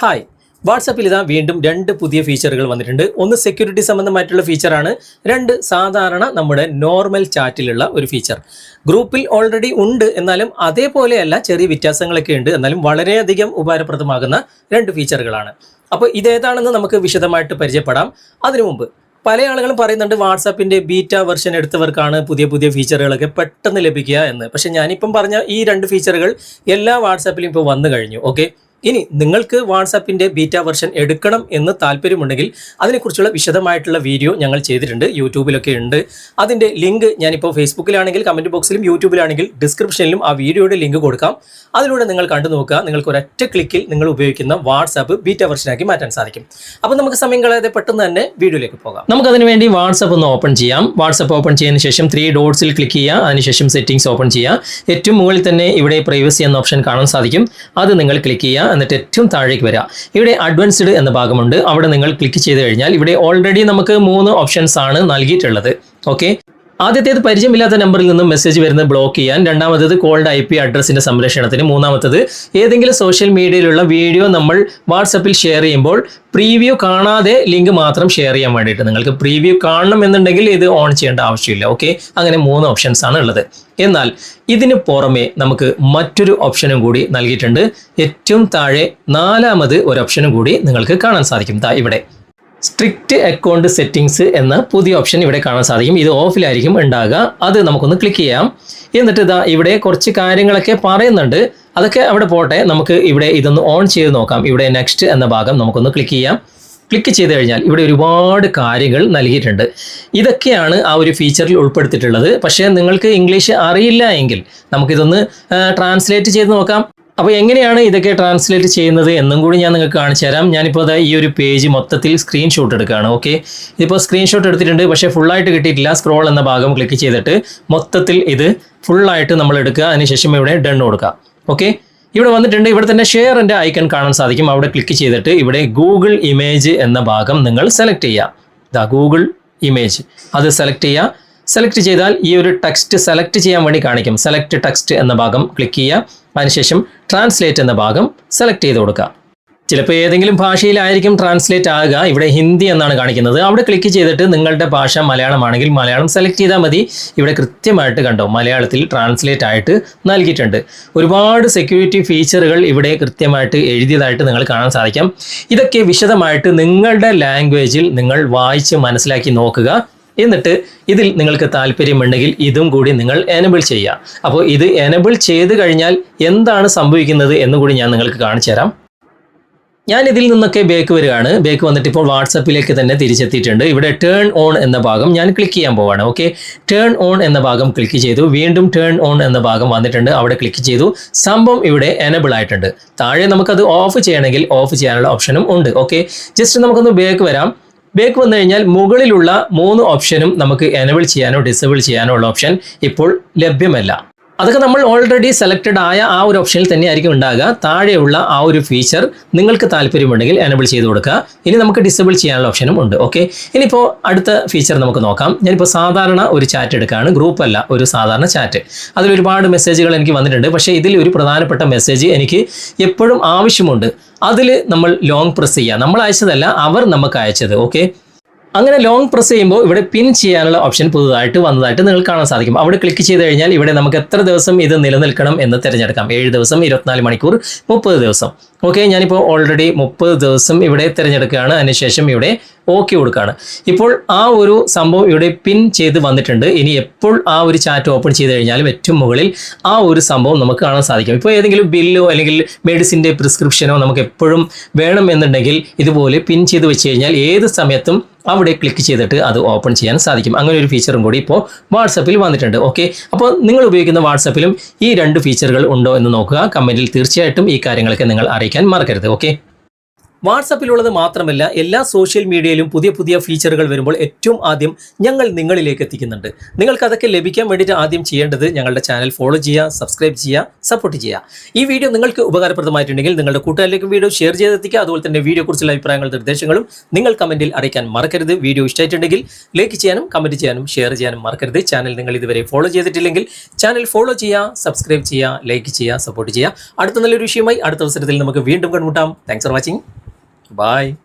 Hi വാട്സാപ്പിൽ ഇതാ വീണ്ടും രണ്ട് പുതിയ ഫീച്ചറുകൾ വന്നിട്ടുണ്ട്. ഒന്ന് സെക്യൂരിറ്റി സംബന്ധമായിട്ടുള്ള ഫീച്ചറാണ് രണ്ട് സാധാരണ നമ്മുടെ നോർമൽ ചാറ്റിലുള്ള ഒരു ഫീച്ചർ ഗ്രൂപ്പിൽ ഓൾറെഡി ഉണ്ട്. എന്നാലും അതേപോലെയല്ല ചെറിയ വ്യത്യാസങ്ങളൊക്കെ ഉണ്ട്. എന്നാലും വളരെയധികം ഉപകാരപ്രദമാകുന്ന രണ്ട് ഫീച്ചറുകളാണ് അപ്പോൾ ഇതേതാണെന്ന് നമുക്ക് വിശദമായിട്ട് പരിചയപ്പെടാം. അതിനു മുമ്പ് പല ആളുകളും പറയുന്നുണ്ട് വാട്സാപ്പിന്റെ ബീറ്റ വെർഷൻ എടുത്തവർക്കാണ് പുതിയ പുതിയ ഫീച്ചറുകളൊക്കെ പെട്ടെന്ന് ലഭിക്കുക എന്ന്. പക്ഷേ ഞാനിപ്പം പറഞ്ഞ ഈ രണ്ട് ഫീച്ചറുകൾ എല്ലാ വാട്സാപ്പിലും ഇപ്പോൾ വന്നു കഴിഞ്ഞു. ഓക്കെ ഇനി നിങ്ങൾക്ക് വാട്സാപ്പിന്റെ ബീറ്റ വെർഷൻ എടുക്കണം എന്ന് താല്പര്യമുണ്ടെങ്കിൽ അതിനെക്കുറിച്ചുള്ള വിശദമായിട്ടുള്ള വീഡിയോ ഞങ്ങൾ ചെയ്തിട്ടുണ്ട്. യൂട്യൂബിലൊക്കെ ഉണ്ട്. അതിന്റെ ലിങ്ക് ഞാനിപ്പോൾ ഫേസ്ബുക്കിലാണെങ്കിൽ കമന്റ് ബോക്സിലും യൂട്യൂബിലാണെങ്കിൽ ഡിസ്ക്രിപ്ഷനിലും ആ വീഡിയോയുടെ ലിങ്ക് കൊടുക്കാം. അതിലൂടെ നിങ്ങൾ കണ്ടു നോക്കുക. നിങ്ങൾക്ക് ഒരൊറ്റ ക്ലിക്കിൽ നിങ്ങൾ ഉപയോഗിക്കുന്ന വാട്സാപ്പ് ബീറ്റ വെർഷനാക്കി മാറ്റാൻ സാധിക്കും. അപ്പോൾ നമുക്ക് സമയം കളയാതെ പെട്ടെന്ന് തന്നെ വീഡിയോയിലേക്ക് പോകാം. നമുക്കതിന് വേണ്ടി വാട്സപ്പ് ഒന്ന് ഓപ്പൺ ചെയ്യാം. വാട്സപ്പ് ഓപ്പൺ ചെയ്യുന്ന ശേഷം ത്രീ ഡോട്ട്സിൽ ക്ലിക്ക് ചെയ്യുക. അതിനുശേഷം സെറ്റിംഗ്സ് ഓപ്പൺ ചെയ്യുക. ഏറ്റവും മുകളിൽ തന്നെ ഇവിടെ പ്രൈവസി എന്ന ഓപ്ഷൻ കാണാൻ സാധിക്കും. അത് നിങ്ങൾ ക്ലിക്ക് ചെയ്യുക. എന്നിട്ട് ഏറ്റവും താഴേക്ക് വരിക ഇവിടെ അഡ്വാൻസ്ഡ് എന്ന ഭാഗമുണ്ട്. അവിടെ നിങ്ങൾ ക്ലിക്ക് ചെയ്ത് കഴിഞ്ഞാൽ ഇവിടെ ഓൾറെഡി നമുക്ക് മൂന്ന് ഓപ്ഷൻസ് ആണ് നൽകിയിട്ടുള്ളത്. ഓക്കെ ആദ്യത്തേത് പരിചയമില്ലാത്ത നമ്പറിൽ നിന്നും മെസ്സേജ് വരുന്നത് ബ്ലോക്ക് ചെയ്യാൻ. രണ്ടാമത്തേത് കോൾഡ് ഐ പി അഡ്രസ്സിന്റെ സംരക്ഷണത്തിന്. മൂന്നാമത്തത് ഏതെങ്കിലും സോഷ്യൽ മീഡിയയിലുള്ള വീഡിയോ നമ്മൾ വാട്സപ്പിൽ ഷെയർ ചെയ്യുമ്പോൾ പ്രീവ്യൂ കാണാതെ ലിങ്ക് മാത്രം ഷെയർ ചെയ്യാൻ വേണ്ടിയിട്ട് നിങ്ങൾക്ക് പ്രീവ്യൂ കാണണം എന്നുണ്ടെങ്കിൽ ഇത് ഓൺ ചെയ്യേണ്ട ആവശ്യമില്ല. ഓക്കെ അങ്ങനെ മൂന്ന് ഓപ്ഷൻസ് ആണ് ഉള്ളത്. എന്നാൽ ഇതിന് പുറമെ നമുക്ക് മറ്റൊരു ഓപ്ഷനും കൂടി നൽകിയിട്ടുണ്ട്. ഏറ്റവും താഴെ നാലാമത് ഒരു ഓപ്ഷനും കൂടി നിങ്ങൾക്ക് കാണാൻ സാധിക്കും. ഇവിടെ. സ്ട്രിക്റ്റ് അക്കൗണ്ട് സെറ്റിംഗ്സ് എന്ന പുതിയ ഓപ്ഷൻ ഇവിടെ കാണാൻ സാധിക്കും. ഇത് ഓഫിലായിരിക്കും ഉണ്ടാകുക. അത് നമുക്കൊന്ന് ക്ലിക്ക് ചെയ്യാം. എന്നിട്ട് ഇതാ ഇവിടെ കുറച്ച് കാര്യങ്ങളൊക്കെ പറയുന്നുണ്ട്. അതൊക്കെ അവിടെ പോട്ടെ. നമുക്ക് ഇവിടെ ഇതൊന്ന് ഓൺ ചെയ്ത് നോക്കാം. ഇവിടെ നെക്സ്റ്റ് എന്ന ഭാഗം നമുക്കൊന്ന് ക്ലിക്ക് ചെയ്യാം. ക്ലിക്ക് ചെയ്ത് കഴിഞ്ഞാൽ ഇവിടെ ഒരുപാട് കാര്യങ്ങൾ നൽകിയിട്ടുണ്ട്. ഇതൊക്കെയാണ് ആ ഒരു ഫീച്ചറിൽ ഉൾപ്പെടുത്തിയിട്ടുള്ളത്. പക്ഷേ നിങ്ങൾക്ക് ഇംഗ്ലീഷ് അറിയില്ല എങ്കിൽ നമുക്കിതൊന്ന് ട്രാൻസ്ലേറ്റ് ചെയ്ത് നോക്കാം. അപ്പോൾ എങ്ങനെയാണ് ഇതൊക്കെ ട്രാൻസ്ലേറ്റ് ചെയ്യുന്നത് എന്നും കൂടി ഞാൻ നിങ്ങൾക്ക് കാണിച്ചു തരാം. ഞാനിപ്പോൾ അത് ഈ ഒരു പേജ് മൊത്തത്തിൽ സ്ക്രീൻഷോട്ട് എടുക്കുകയാണ് ഓക്കെ ഇതിപ്പോൾ സ്ക്രീൻഷോട്ട് എടുത്തിട്ടുണ്ട് പക്ഷേ ഫുള്ളായിട്ട് കിട്ടിയിട്ടില്ല. സ്ക്രോൾ എന്ന ഭാഗം ക്ലിക്ക് ചെയ്തിട്ട് മൊത്തത്തിൽ ഇത് ഫുള്ളായിട്ട് നമ്മൾ എടുക്കുക. അതിനുശേഷം ഇവിടെ ഡൺ കൊടുക്കുക ഓക്കെ ഇവിടെ വന്നിട്ടുണ്ട് ഇവിടെ തന്നെ ഷെയർ എന്റെ ഐക്കൺ കാണാൻ സാധിക്കും. അവിടെ ക്ലിക്ക് ചെയ്തിട്ട് ഇവിടെ ഗൂഗിൾ ഇമേജ് എന്ന ഭാഗം നിങ്ങൾ സെലക്ട് ചെയ്യുക. ഇതാ ഗൂഗിൾ ഇമേജ് അത് സെലക്ട് ചെയ്യുക. സെലക്ട് ചെയ്താൽ ഈ ഒരു ടെക്സ്റ്റ് സെലക്ട് ചെയ്യാൻ വേണ്ടി കാണിക്കും. സെലക്ട് ടെക്സ്റ്റ് എന്ന ഭാഗം ക്ലിക്ക് ചെയ്യുക. അതിനുശേഷം ട്രാൻസ്ലേറ്റ് എന്ന ഭാഗം സെലക്ട് ചെയ്ത് കൊടുക്കുക. ചിലപ്പോൾ ഏതെങ്കിലും ഭാഷയിലായിരിക്കും ട്രാൻസ്ലേറ്റ് ആകുക. ഇവിടെ ഹിന്ദി എന്നാണ് കാണിക്കുന്നത്. അവിടെ ക്ലിക്ക് ചെയ്തിട്ട് നിങ്ങളുടെ ഭാഷ മലയാളമാണെങ്കിൽ മലയാളം സെലക്ട് ചെയ്താൽ മതി. ഇവിടെ കൃത്യമായിട്ട് കണ്ടോ മലയാളത്തിൽ ട്രാൻസ്ലേറ്റ് ആയിട്ട് നൽകിയിട്ടുണ്ട്. ഒരുപാട് സെക്യൂരിറ്റി ഫീച്ചറുകൾ ഇവിടെ കൃത്യമായിട്ട് എഴുതിയതായിട്ട് നിങ്ങൾ കാണാൻ സാധിക്കാം. ഇതൊക്കെ വിശദമായിട്ട് നിങ്ങളുടെ ലാംഗ്വേജിൽ നിങ്ങൾ വായിച്ച് മനസ്സിലാക്കി നോക്കുക. എന്നിട്ട് ഇതിൽ നിങ്ങൾക്ക് താല്പര്യമുണ്ടെങ്കിൽ ഇതും കൂടി നിങ്ങൾ എനബിൾ ചെയ്യുക. അപ്പോൾ ഇത് എനബിൾ ചെയ്ത് കഴിഞ്ഞാൽ എന്താണ് സംഭവിക്കുന്നത് എന്നുകൂടി ഞാൻ നിങ്ങൾക്ക് കാണിച്ചു തരാം. ഞാൻ ഇതിൽ നിന്നൊക്കെ ബേക്ക് വരികയാണ്. ബേക്ക് വന്നിട്ട് ഇപ്പോൾ വാട്സപ്പിലേക്ക് തന്നെ തിരിച്ചെത്തിയിട്ടുണ്ട്. ഇവിടെ ടേൺ ഓൺ എന്ന ഭാഗം ഞാൻ ക്ലിക്ക് ചെയ്യാൻ പോവാണ്. ഓക്കെ ടേൺ ഓൺ എന്ന ഭാഗം ക്ലിക്ക് ചെയ്തു. വീണ്ടും ടേൺ ഓൺ എന്ന ഭാഗം വന്നിട്ടുണ്ട്. അവിടെ ക്ലിക്ക് ചെയ്തു. സംഭവം ഇവിടെ എനബിൾ ആയിട്ടുണ്ട്. താഴെ നമുക്കത് ഓഫ് ചെയ്യണമെങ്കിൽ ഓഫ് ചെയ്യാനുള്ള ഓപ്ഷനും ഉണ്ട്. ഓക്കെ ജസ്റ്റ് നമുക്കൊന്ന് ബേക്ക് വരാം. ബേക്ക് വന്നു കഴിഞ്ഞാൽ മുകളിലുള്ള മൂന്ന് ഓപ്ഷനും നമുക്ക് എനബിൾ ചെയ്യാനോ ഡിസേബിൾ ചെയ്യാനോ ഉള്ള ഓപ്ഷൻ ഇപ്പോൾ ലഭ്യമല്ല. അതൊക്കെ നമ്മൾ ഓൾറെഡി സെലക്റ്റഡ് ആയ ആ ഒരു ഓപ്ഷനിൽ തന്നെ ആയിരിക്കും ഉണ്ടാകുക. താഴെയുള്ള ആ ഒരു ഫീച്ചർ നിങ്ങൾക്ക് താല്പര്യമുണ്ടെങ്കിൽ എനബിൾ ചെയ്ത് കൊടുക്കുക. ഇനി നമുക്ക് ഡിസബിൾ ചെയ്യാനുള്ള ഓപ്ഷനും ഉണ്ട്. ഓക്കെ ഇനിയിപ്പോൾ അടുത്ത ഫീച്ചർ നമുക്ക് നോക്കാം. ഞാനിപ്പോൾ സാധാരണ ഒരു ചാറ്റ് എടുക്കുകയാണ്. ഗ്രൂപ്പ് അല്ല ഒരു സാധാരണ ചാറ്റ് അതിൽ ഒരുപാട് മെസ്സേജുകൾ എനിക്ക് വന്നിട്ടുണ്ട്. പക്ഷേ ഇതിൽ ഒരു പ്രധാനപ്പെട്ട മെസ്സേജ് എനിക്ക് എപ്പോഴും ആവശ്യമുണ്ട്. അതിൽ നമ്മൾ ലോങ് പ്രസ് ചെയ്യുക. നമ്മൾ അയച്ചതല്ല അവർ നമുക്ക് അയച്ചത്. ഓക്കെ അങ്ങനെ ലോങ് പ്രസ് ചെയ്യുമ്പോൾ ഇവിടെ പിൻ ചെയ്യാനുള്ള ഓപ്ഷൻ പുതുതായിട്ട് വന്നതായിട്ട് നിങ്ങൾക്ക് കാണാൻ സാധിക്കും. അവിടെ ക്ലിക്ക് ചെയ്ത് കഴിഞ്ഞാൽ ഇവിടെ നമുക്ക് എത്ര ദിവസം ഇത് നിലനിൽക്കണം എന്ന് തിരഞ്ഞെടുക്കാം. ഏഴ് ദിവസം ഇരുപത്തിനാല് മണിക്കൂർ മുപ്പത് ദിവസം. ഓക്കെ ഞാനിപ്പോൾ ഓൾറെഡി മുപ്പത് ദിവസം ഇവിടെ തിരഞ്ഞെടുക്കുകയാണ്. അതിനുശേഷം ഇവിടെ ഓക്കെ കൊടുക്കുകയാണ്. ഇപ്പോൾ ആ ഒരു സംഭവം ഇവിടെ പിൻ ചെയ്ത് വന്നിട്ടുണ്ട്. ഇനി എപ്പോൾ ആ ഒരു ചാറ്റ് ഓപ്പൺ ചെയ്ത് കഴിഞ്ഞാലും ഏറ്റവും മുകളിൽ ആ ഒരു സംഭവം നമുക്ക് കാണാൻ സാധിക്കും. ഇപ്പോൾ ഏതെങ്കിലും ബില്ലോ അല്ലെങ്കിൽ മെഡിസിന്റെ പ്രിസ്ക്രിപ്ഷനോ നമുക്ക് എപ്പോഴും വേണം എന്നുണ്ടെങ്കിൽ ഇതുപോലെ പിൻ ചെയ്ത് വെച്ച് കഴിഞ്ഞാൽ ഏത് സമയത്തും അവിടെ ക്ലിക്ക് ചെയ്തിട്ട് അത് ഓപ്പൺ ചെയ്യാൻ സാധിക്കും. അങ്ങനെ ഒരു ഫീച്ചറും കൂടി ഇപ്പോൾ വാട്സപ്പിൽ വന്നിട്ടുണ്ട്. ഓക്കെ അപ്പോൾ നിങ്ങൾ ഉപയോഗിക്കുന്ന വാട്സപ്പിലും ഈ രണ്ട് ഫീച്ചറുകൾ ഉണ്ടോ എന്ന് നോക്കുക. കമന്റിൽ തീർച്ചയായിട്ടും ഈ കാര്യങ്ങളൊക്കെ നിങ്ങൾ അറിയിക്കാൻ മറക്കരുത് ഓക്കെ വാട്സപ്പിലുള്ളത് മാത്രമല്ല എല്ലാ സോഷ്യൽ മീഡിയയിലും പുതിയ പുതിയ ഫീച്ചറുകൾ വരുമ്പോൾ ഏറ്റവും ആദ്യം ഞങ്ങൾ നിങ്ങളിലേക്ക് എത്തിക്കുന്നുണ്ട്. നിങ്ങൾക്ക് അതൊക്കെ ലഭിക്കാൻ വേണ്ടിയിട്ട് ആദ്യം ചെയ്യേണ്ടത് ഞങ്ങളുടെ ചാനൽ ഫോളോ ചെയ്യുക സബ്സ്ക്രൈബ് ചെയ്യുക സപ്പോർട്ട് ചെയ്യുക. ഈ വീഡിയോ നിങ്ങൾക്ക് ഉപകാരപ്രദമായിട്ടുണ്ടെങ്കിൽ നിങ്ങളുടെ കൂട്ടുകാരിലേക്ക് വീഡിയോ ഷെയർ ചെയ്തെത്തിക്കുക. അതുപോലെ തന്നെ വീഡിയോ കുറിച്ചുള്ള അഭിപ്രായങ്ങളും നിർദ്ദേശങ്ങളും നിങ്ങൾ കമന്റിൽ അറിയിക്കാൻ മറക്കരുത്. വീഡിയോ ഇഷ്ടമായിട്ടുണ്ടെങ്കിൽ ലൈക്ക് ചെയ്യാനും കമന്റ് ചെയ്യാനും ഷെയർ ചെയ്യാനും മറക്കരുത്. ചാനൽ നിങ്ങൾ ഇതുവരെ ഫോളോ ചെയ്തിട്ടില്ലെങ്കിൽ ചാനൽ ഫോളോ ചെയ്യുക സബ്സ്ക്രൈബ് ചെയ്യുക ലൈക്ക് ചെയ്യുക സപ്പോർട്ട് ചെയ്യുക. അടുത്ത നല്ലൊരു വിഷയമായി അടുത്ത അവസരത്തിൽ നമുക്ക് വീണ്ടും കണ്ടുമുട്ടാം. Thanks for watching Bye.